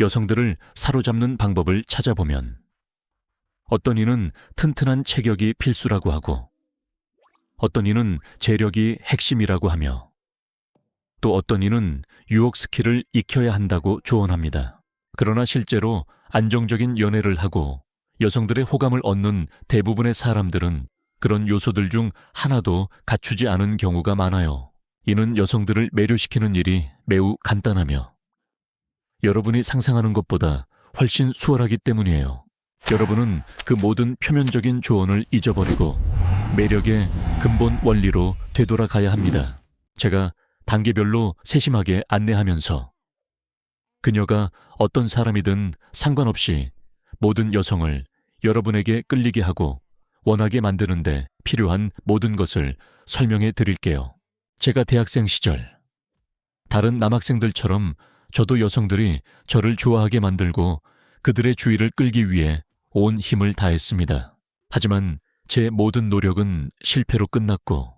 여성들을 사로잡는 방법을 찾아보면 어떤 이는 튼튼한 체격이 필수라고 하고 어떤 이는 재력이 핵심이라고 하며 또 어떤 이는 유혹 스킬을 익혀야 한다고 조언합니다. 그러나 실제로 안정적인 연애를 하고 여성들의 호감을 얻는 대부분의 사람들은 그런 요소들 중 하나도 갖추지 않은 경우가 많아요. 이는 여성들을 매료시키는 일이 매우 간단하며 여러분이 상상하는 것보다 훨씬 수월하기 때문이에요. 여러분은 그 모든 표면적인 조언을 잊어버리고 매력의 근본 원리로 되돌아가야 합니다. 제가 단계별로 세심하게 안내하면서 그녀가 어떤 사람이든 상관없이 모든 여성을 여러분에게 끌리게 하고 원하게 만드는데 필요한 모든 것을 설명해 드릴게요. 제가 대학생 시절 다른 남학생들처럼 저도 여성들이 저를 좋아하게 만들고 그들의 주의를 끌기 위해 온 힘을 다했습니다. 하지만 제 모든 노력은 실패로 끝났고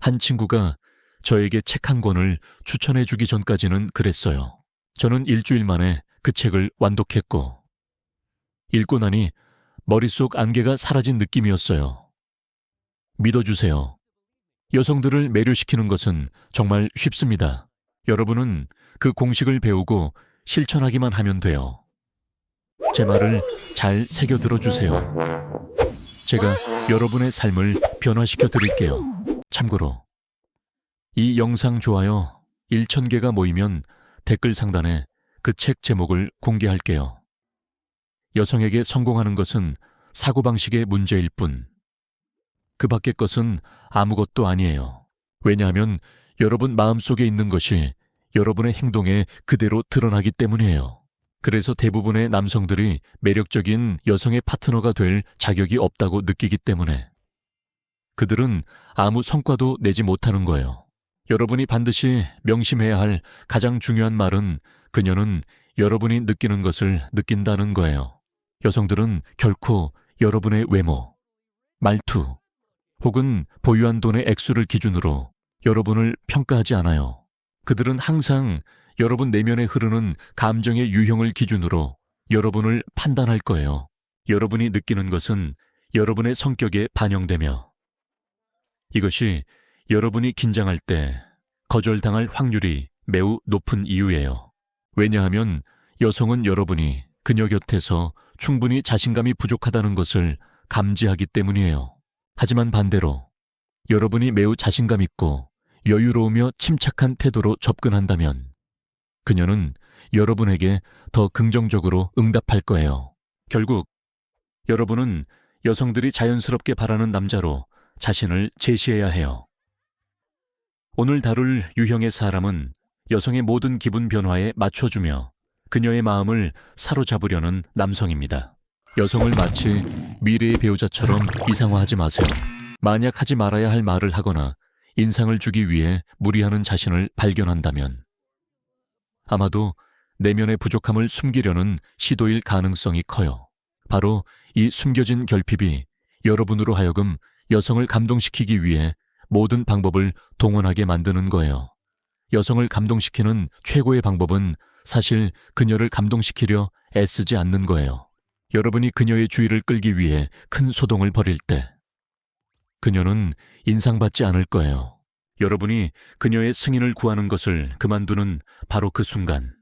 한 친구가 저에게 책 한 권을 추천해 주기 전까지는 그랬어요. 저는 일주일 만에 그 책을 완독했고 읽고 나니 머릿속 안개가 사라진 느낌이었어요. 믿어주세요. 여성들을 매료시키는 것은 정말 쉽습니다. 여러분은 그 공식을 배우고 실천하기만 하면 돼요. 제 말을 잘 새겨 들어주세요. 제가 여러분의 삶을 변화시켜 드릴게요. 참고로, 이 영상 좋아요 1,000개가 모이면 댓글 상단에 그 책 제목을 공개할게요. 여성에게 성공하는 것은 사고방식의 문제일 뿐. 그 밖의 것은 아무것도 아니에요. 왜냐하면 여러분 마음속에 있는 것이 여러분의 행동에 그대로 드러나기 때문이에요. 그래서 대부분의 남성들이 매력적인 여성의 파트너가 될 자격이 없다고 느끼기 때문에 그들은 아무 성과도 내지 못하는 거예요. 여러분이 반드시 명심해야 할 가장 중요한 말은 그녀는 여러분이 느끼는 것을 느낀다는 거예요. 여성들은 결코 여러분의 외모, 말투, 혹은 보유한 돈의 액수를 기준으로 여러분을 평가하지 않아요. 그들은 항상 여러분 내면에 흐르는 감정의 유형을 기준으로 여러분을 판단할 거예요. 여러분이 느끼는 것은 여러분의 성격에 반영되며 이것이 여러분이 긴장할 때 거절당할 확률이 매우 높은 이유예요. 왜냐하면 여성은 여러분이 그녀 곁에서 충분히 자신감이 부족하다는 것을 감지하기 때문이에요. 하지만 반대로 여러분이 매우 자신감 있고 여유로우며 침착한 태도로 접근한다면 그녀는 여러분에게 더 긍정적으로 응답할 거예요. 결국 여러분은 여성들이 자연스럽게 바라는 남자로 자신을 제시해야 해요. 오늘 다룰 유형의 사람은 여성의 모든 기분 변화에 맞춰주며 그녀의 마음을 사로잡으려는 남성입니다. 여성을 마치 미래의 배우자처럼 이상화하지 마세요. 만약 하지 말아야 할 말을 하거나 인상을 주기 위해 무리하는 자신을 발견한다면 아마도 내면의 부족함을 숨기려는 시도일 가능성이 커요. 바로 이 숨겨진 결핍이 여러분으로 하여금 여성을 감동시키기 위해 모든 방법을 동원하게 만드는 거예요. 여성을 감동시키는 최고의 방법은 사실 그녀를 감동시키려 애쓰지 않는 거예요. 여러분이 그녀의 주의를 끌기 위해 큰 소동을 벌일 때 그녀는 인상받지 않을 거예요. 여러분이 그녀의 승인을 구하는 것을 그만두는 바로 그 순간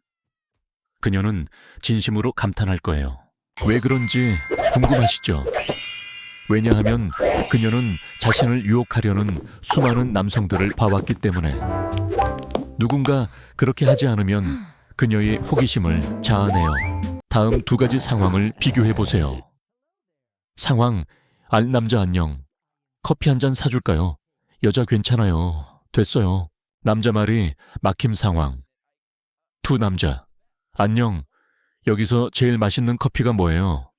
그녀는 진심으로 감탄할 거예요. 왜 그런지 궁금하시죠? 왜냐하면 그녀는 자신을 유혹하려는 수많은 남성들을 봐왔기 때문에 누군가 그렇게 하지 않으면 그녀의 호기심을 자아내요. 다음 두 가지 상황을 비교해 보세요. 상황, 알 남자 안녕. 커피 한 잔 사줄까요? 여자 괜찮아요. 됐어요. 남자 말이 막힘 상황. 두 남자, 안녕. 여기서 제일 맛있는 커피가 뭐예요?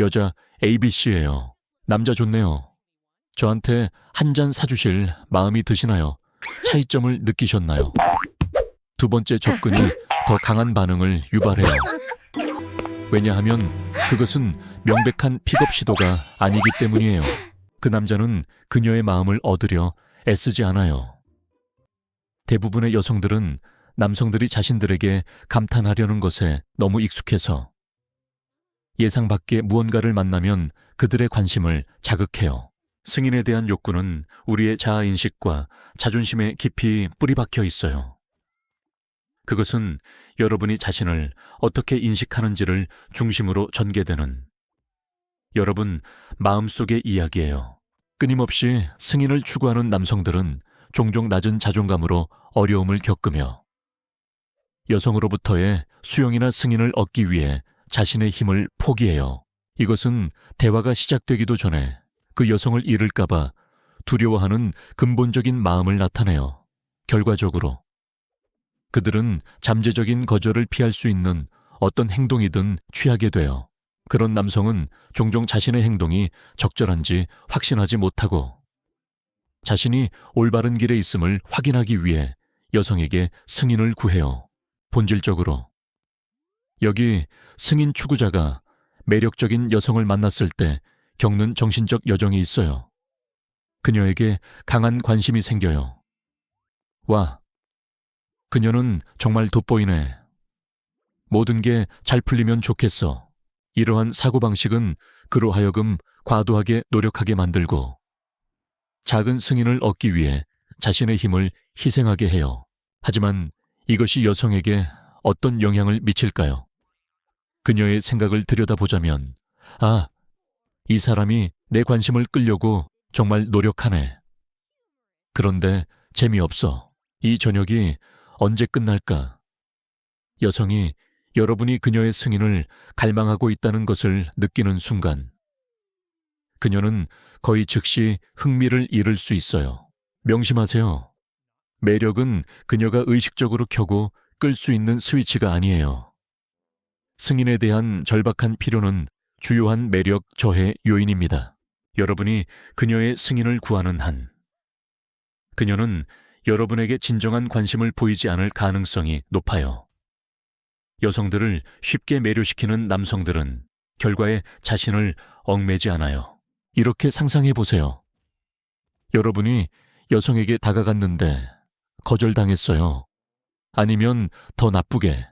여자 ABC예요. 남자 좋네요. 저한테 한 잔 사주실 마음이 드시나요? 차이점을 느끼셨나요? 두 번째 접근이 더 강한 반응을 유발해요. 왜냐하면 그것은 명백한 픽업 시도가 아니기 때문이에요. 그 남자는 그녀의 마음을 얻으려 애쓰지 않아요. 대부분의 여성들은 남성들이 자신들에게 감탄하려는 것에 너무 익숙해서 예상 밖의 무언가를 만나면 그들의 관심을 자극해요. 승인에 대한 욕구는 우리의 자아 인식과 자존심에 깊이 뿌리 박혀 있어요. 그것은 여러분이 자신을 어떻게 인식하는지를 중심으로 전개되는 여러분 마음속의 이야기예요. 끊임없이 승인을 추구하는 남성들은 종종 낮은 자존감으로 어려움을 겪으며 여성으로부터의 수용이나 승인을 얻기 위해 자신의 힘을 포기해요. 이것은 대화가 시작되기도 전에 그 여성을 잃을까봐 두려워하는 근본적인 마음을 나타내요. 결과적으로 그들은 잠재적인 거절을 피할 수 있는 어떤 행동이든 취하게 돼요. 그런 남성은 종종 자신의 행동이 적절한지 확신하지 못하고 자신이 올바른 길에 있음을 확인하기 위해 여성에게 승인을 구해요. 본질적으로. 여기 승인 추구자가 매력적인 여성을 만났을 때 겪는 정신적 여정이 있어요. 그녀에게 강한 관심이 생겨요. 와, 그녀는 정말 돋보이네. 모든 게 잘 풀리면 좋겠어. 이러한 사고방식은 그로 하여금 과도하게 노력하게 만들고 작은 승인을 얻기 위해 자신의 힘을 희생하게 해요. 하지만 이것이 여성에게 어떤 영향을 미칠까요? 그녀의 생각을 들여다보자면, 아, 이 사람이 내 관심을 끌려고 정말 노력하네. 그런데 재미없어. 이 저녁이 언제 끝날까? 여성이 여러분이 그녀의 승인을 갈망하고 있다는 것을 느끼는 순간, 그녀는 거의 즉시 흥미를 잃을 수 있어요. 명심하세요. 매력은 그녀가 의식적으로 켜고 끌 수 있는 스위치가 아니에요. 승인에 대한 절박한 필요는 주요한 매력 저해 요인입니다. 여러분이 그녀의 승인을 구하는 한, 그녀는 여러분에게 진정한 관심을 보이지 않을 가능성이 높아요. 여성들을 쉽게 매료시키는 남성들은 결과에 자신을 얽매지 않아요. 이렇게 상상해 보세요. 여러분이 여성에게 다가갔는데 거절당했어요. 아니면 더 나쁘게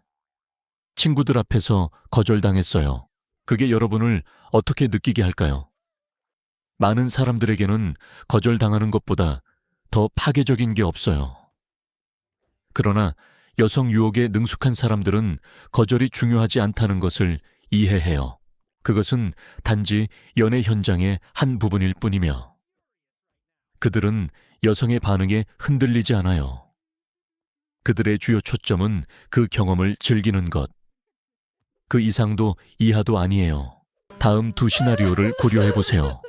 친구들 앞에서 거절당했어요. 그게 여러분을 어떻게 느끼게 할까요? 많은 사람들에게는 거절당하는 것보다 더 파괴적인 게 없어요. 그러나 여성 유혹에 능숙한 사람들은 거절이 중요하지 않다는 것을 이해해요. 그것은 단지 연애 현장의 한 부분일 뿐이며 그들은 여성의 반응에 흔들리지 않아요. 그들의 주요 초점은 그 경험을 즐기는 것. 그 이상도 이하도 아니에요. 다음 두 시나리오를 고려해 보세요.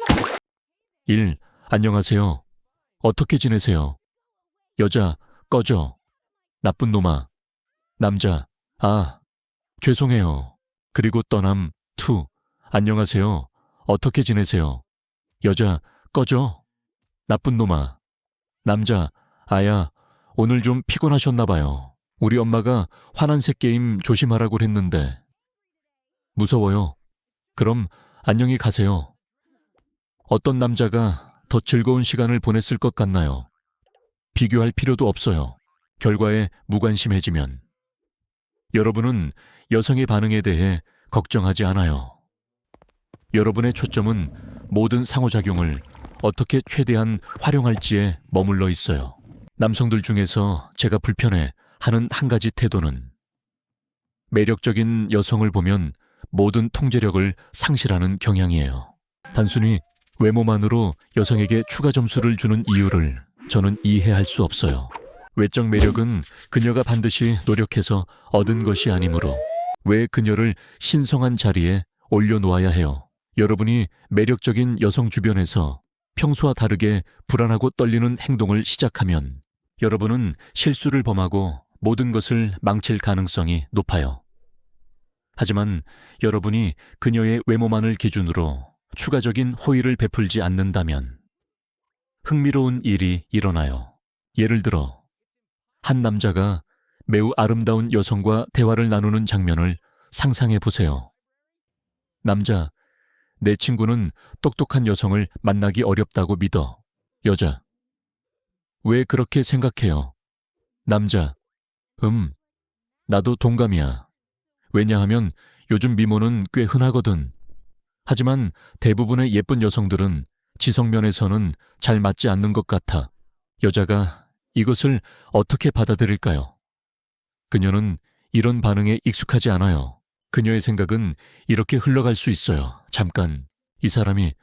1. 안녕하세요. 어떻게 지내세요? 여자, 꺼져. 나쁜 놈아. 남자, 아, 죄송해요. 그리고 떠남, 투. 안녕하세요. 어떻게 지내세요? 여자, 꺼져. 나쁜 놈아. 남자, 아야, 오늘 좀 피곤하셨나봐요. 우리 엄마가 화난 새 게임 조심하라고 했는데. 무서워요. 그럼 안녕히 가세요. 어떤 남자가 더 즐거운 시간을 보냈을 것 같나요? 비교할 필요도 없어요. 결과에 무관심해지면. 여러분은 여성의 반응에 대해 걱정하지 않아요. 여러분의 초점은 모든 상호작용을 어떻게 최대한 활용할지에 머물러 있어요. 남성들 중에서 제가 불편해 하는 한 가지 태도는 매력적인 여성을 보면 모든 통제력을 상실하는 경향이에요. 단순히 외모만으로 여성에게 추가 점수를 주는 이유를 저는 이해할 수 없어요. 외적 매력은 그녀가 반드시 노력해서 얻은 것이 아니므로 왜 그녀를 신성한 자리에 올려놓아야 해요. 여러분이 매력적인 여성 주변에서 평소와 다르게 불안하고 떨리는 행동을 시작하면 여러분은 실수를 범하고 모든 것을 망칠 가능성이 높아요. 하지만 여러분이 그녀의 외모만을 기준으로 추가적인 호의를 베풀지 않는다면 흥미로운 일이 일어나요. 예를 들어, 한 남자가 매우 아름다운 여성과 대화를 나누는 장면을 상상해 보세요. 남자, 내 친구는 똑똑한 여성을 만나기 어렵다고 믿어. 여자. 왜 그렇게 생각해요? 남자. 음, 나도 동감이야. 왜냐하면 요즘 미모는 꽤 흔하거든. 하지만 대부분의 예쁜 여성들은 지성면에서는 잘 맞지 않는 것 같아. 여자가 이것을 어떻게 받아들일까요? 그녀는 이런 반응에 익숙하지 않아요. 그녀의 생각은 이렇게 흘러갈 수 있어요. 잠깐, 이 사람이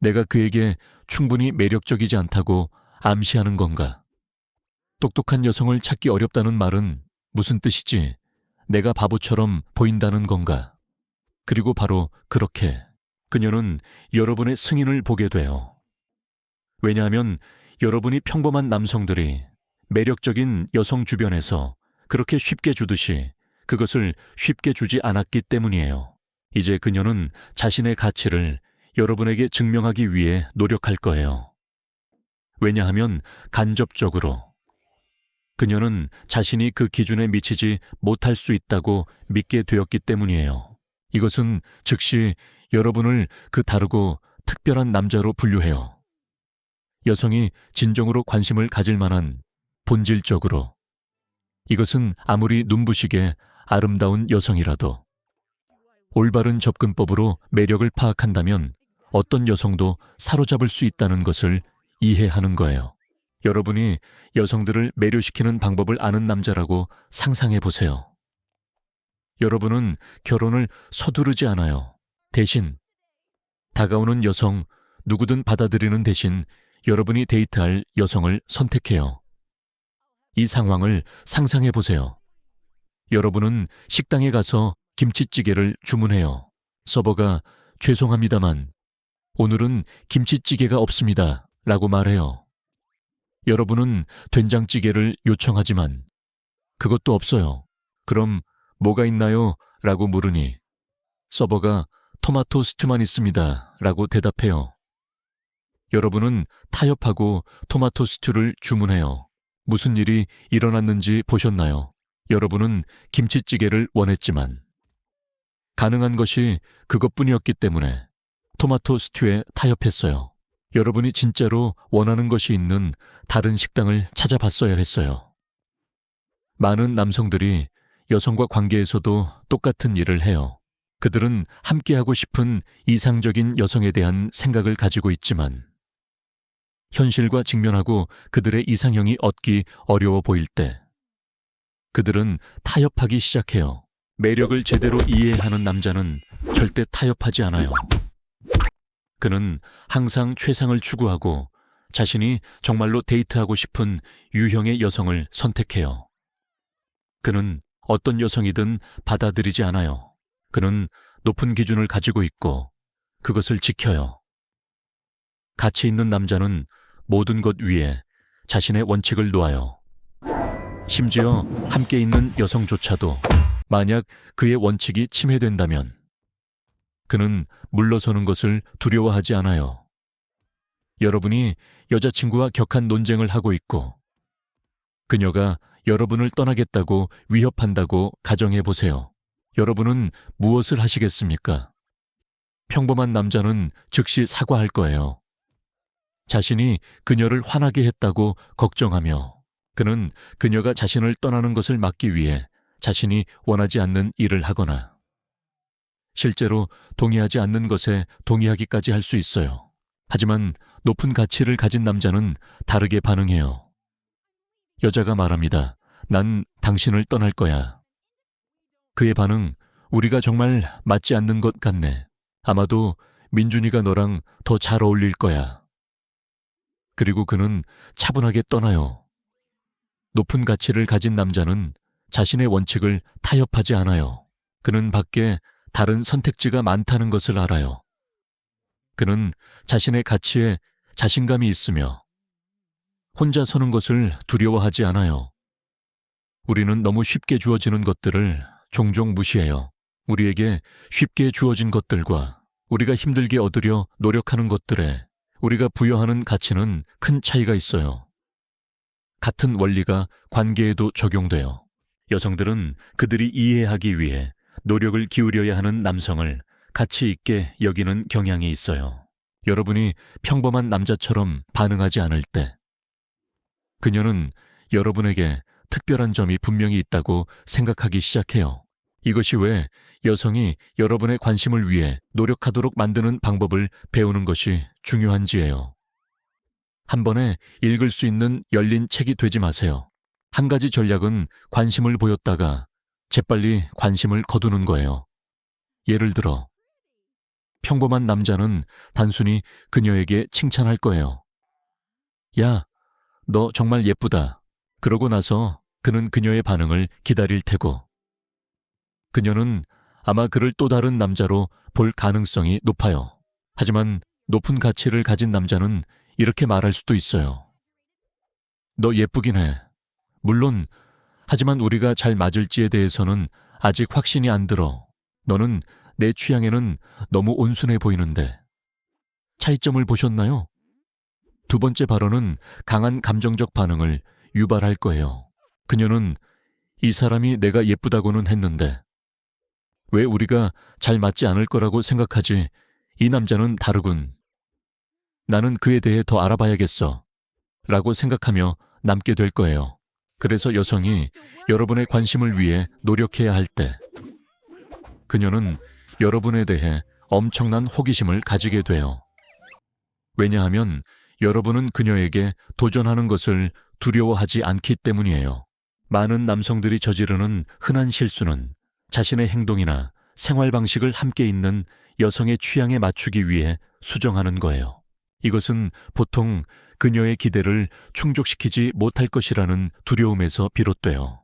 내가 그에게 충분히 매력적이지 않다고 암시하는 건가? 똑똑한 여성을 찾기 어렵다는 말은 무슨 뜻이지? 내가 바보처럼 보인다는 건가? 그리고 바로 그렇게 그녀는 여러분의 승인을 보게 돼요. 왜냐하면 여러분이 평범한 남성들이 매력적인 여성 주변에서 그렇게 쉽게 주듯이 그것을 쉽게 주지 않았기 때문이에요. 이제 그녀는 자신의 가치를 여러분에게 증명하기 위해 노력할 거예요. 왜냐하면 간접적으로 그녀는 자신이 그 기준에 미치지 못할 수 있다고 믿게 되었기 때문이에요. 이것은 즉시 여러분을 그 다르고 특별한 남자로 분류해요. 여성이 진정으로 관심을 가질 만한 본질적으로 이것은 아무리 눈부시게 아름다운 여성이라도 올바른 접근법으로 매력을 파악한다면 어떤 여성도 사로잡을 수 있다는 것을 이해하는 거예요. 여러분이 여성들을 매료시키는 방법을 아는 남자라고 상상해 보세요. 여러분은 결혼을 서두르지 않아요. 대신 다가오는 여성 누구든 받아들이는 대신 여러분이 데이트할 여성을 선택해요. 이 상황을 상상해 보세요. 여러분은 식당에 가서 김치찌개를 주문해요. 서버가 죄송합니다만 오늘은 김치찌개가 없습니다. 라고 말해요. 여러분은 된장찌개를 요청하지만 그것도 없어요. 그럼 뭐가 있나요? 라고 물으니 서버가 토마토 스튜만 있습니다. 라고 대답해요. 여러분은 타협하고 토마토 스튜를 주문해요. 무슨 일이 일어났는지 보셨나요? 여러분은 김치찌개를 원했지만 가능한 것이 그것뿐이었기 때문에 토마토 스튜에 타협했어요. 여러분이 진짜로 원하는 것이 있는 다른 식당을 찾아봤어야 했어요. 많은 남성들이 여성과 관계에서도 똑같은 일을 해요. 그들은 함께하고 싶은 이상적인 여성에 대한 생각을 가지고 있지만 현실과 직면하고 그들의 이상형이 얻기 어려워 보일 때 그들은 타협하기 시작해요. 매력을 제대로 이해하는 남자는 절대 타협하지 않아요. 그는 항상 최상을 추구하고 자신이 정말로 데이트하고 싶은 유형의 여성을 선택해요. 그는 어떤 여성이든 받아들이지 않아요. 그는 높은 기준을 가지고 있고 그것을 지켜요. 가치 있는 남자는 모든 것 위에 자신의 원칙을 놓아요. 심지어 함께 있는 여성조차도 만약 그의 원칙이 침해된다면 그는 물러서는 것을 두려워하지 않아요. 여러분이 여자친구와 격한 논쟁을 하고 있고 그녀가 여러분을 떠나겠다고 위협한다고 가정해 보세요. 여러분은 무엇을 하시겠습니까? 평범한 남자는 즉시 사과할 거예요. 자신이 그녀를 화나게 했다고 걱정하며 그는 그녀가 자신을 떠나는 것을 막기 위해 자신이 원하지 않는 일을 하거나 실제로 동의하지 않는 것에 동의하기까지 할 수 있어요. 하지만 높은 가치를 가진 남자는 다르게 반응해요. 여자가 말합니다. 난 당신을 떠날 거야. 그의 반응, 우리가 정말 맞지 않는 것 같네. 아마도 민준이가 너랑 더 잘 어울릴 거야. 그리고 그는 차분하게 떠나요. 높은 가치를 가진 남자는 자신의 원칙을 타협하지 않아요. 그는 밖에 다른 선택지가 많다는 것을 알아요. 그는 자신의 가치에 자신감이 있으며 혼자 서는 것을 두려워하지 않아요. 우리는 너무 쉽게 주어지는 것들을 종종 무시해요. 우리에게 쉽게 주어진 것들과 우리가 힘들게 얻으려 노력하는 것들에 우리가 부여하는 가치는 큰 차이가 있어요. 같은 원리가 관계에도 적용돼요. 여성들은 그들이 이해하기 위해 노력을 기울여야 하는 남성을 가치 있게 여기는 경향이 있어요. 여러분이 평범한 남자처럼 반응하지 않을 때, 그녀는 여러분에게 특별한 점이 분명히 있다고 생각하기 시작해요. 이것이 왜 여성이 여러분의 관심을 위해 노력하도록 만드는 방법을 배우는 것이 중요한지예요. 한 번에 읽을 수 있는 열린 책이 되지 마세요. 한 가지 전략은 관심을 보였다가 재빨리 관심을 거두는 거예요. 예를 들어, 평범한 남자는 단순히 그녀에게 칭찬할 거예요. 야, 너 정말 예쁘다. 그러고 나서 그는 그녀의 반응을 기다릴 테고, 그녀는 아마 그를 또 다른 남자로 볼 가능성이 높아요. 하지만 높은 가치를 가진 남자는 이렇게 말할 수도 있어요. 너 예쁘긴 해. 물론, 하지만 우리가 잘 맞을지에 대해서는 아직 확신이 안 들어. 너는 내 취향에는 너무 온순해 보이는데. 차이점을 보셨나요? 두 번째 발언은 강한 감정적 반응을 유발할 거예요. 그녀는 이 사람이 내가 예쁘다고는 했는데, 왜 우리가 잘 맞지 않을 거라고 생각하지? 이 남자는 다르군. 나는 그에 대해 더 알아봐야겠어. 라고 생각하며 남게 될 거예요. 그래서 여성이 여러분의 관심을 위해 노력해야 할 때, 그녀는 여러분에 대해 엄청난 호기심을 가지게 돼요. 왜냐하면 여러분은 그녀에게 도전하는 것을 두려워하지 않기 때문이에요. 많은 남성들이 저지르는 흔한 실수는 자신의 행동이나 생활 방식을 함께 있는 여성의 취향에 맞추기 위해 수정하는 거예요. 이것은 보통 그녀의 기대를 충족시키지 못할 것이라는 두려움에서 비롯돼요.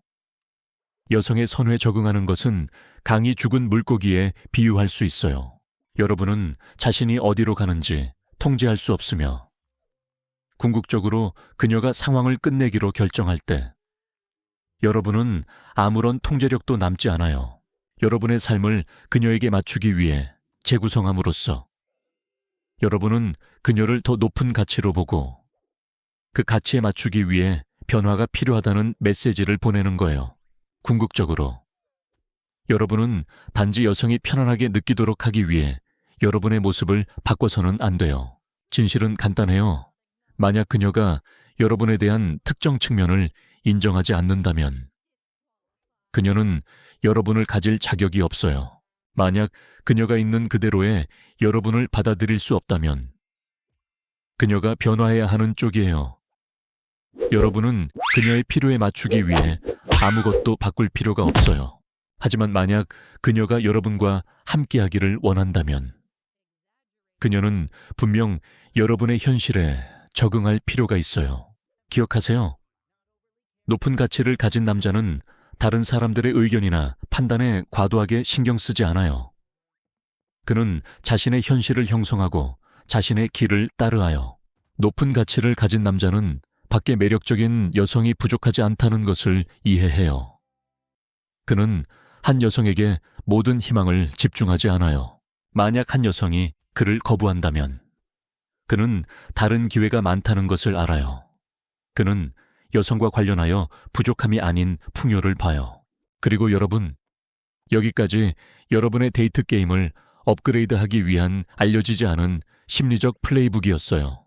여성의 선호에 적응하는 것은 강이 죽은 물고기에 비유할 수 있어요. 여러분은 자신이 어디로 가는지 통제할 수 없으며 궁극적으로 그녀가 상황을 끝내기로 결정할 때 여러분은 아무런 통제력도 남지 않아요. 여러분의 삶을 그녀에게 맞추기 위해 재구성함으로써 여러분은 그녀를 더 높은 가치로 보고 그 가치에 맞추기 위해 변화가 필요하다는 메시지를 보내는 거예요. 궁극적으로 여러분은 단지 여성이 편안하게 느끼도록 하기 위해 여러분의 모습을 바꿔서는 안 돼요. 진실은 간단해요. 만약 그녀가 여러분에 대한 특정 측면을 인정하지 않는다면 그녀는 여러분을 가질 자격이 없어요. 만약 그녀가 있는 그대로의 여러분을 받아들일 수 없다면 그녀가 변화해야 하는 쪽이에요. 여러분은 그녀의 필요에 맞추기 위해 아무것도 바꿀 필요가 없어요. 하지만 만약 그녀가 여러분과 함께하기를 원한다면 그녀는 분명 여러분의 현실에 적응할 필요가 있어요. 기억하세요. 높은 가치를 가진 남자는 다른 사람들의 의견이나 판단에 과도하게 신경 쓰지 않아요. 그는 자신의 현실을 형성하고 자신의 길을 따르하여 높은 가치를 가진 남자는 밖에 매력적인 여성이 부족하지 않다는 것을 이해해요. 그는 한 여성에게 모든 희망을 집중하지 않아요. 만약 한 여성이 그를 거부한다면 그는 다른 기회가 많다는 것을 알아요. 그는 여성과 관련하여 부족함이 아닌 풍요를 봐요. 그리고 여러분, 여기까지 여러분의 데이트 게임을 업그레이드하기 위한 알려지지 않은 심리적 플레이북이었어요.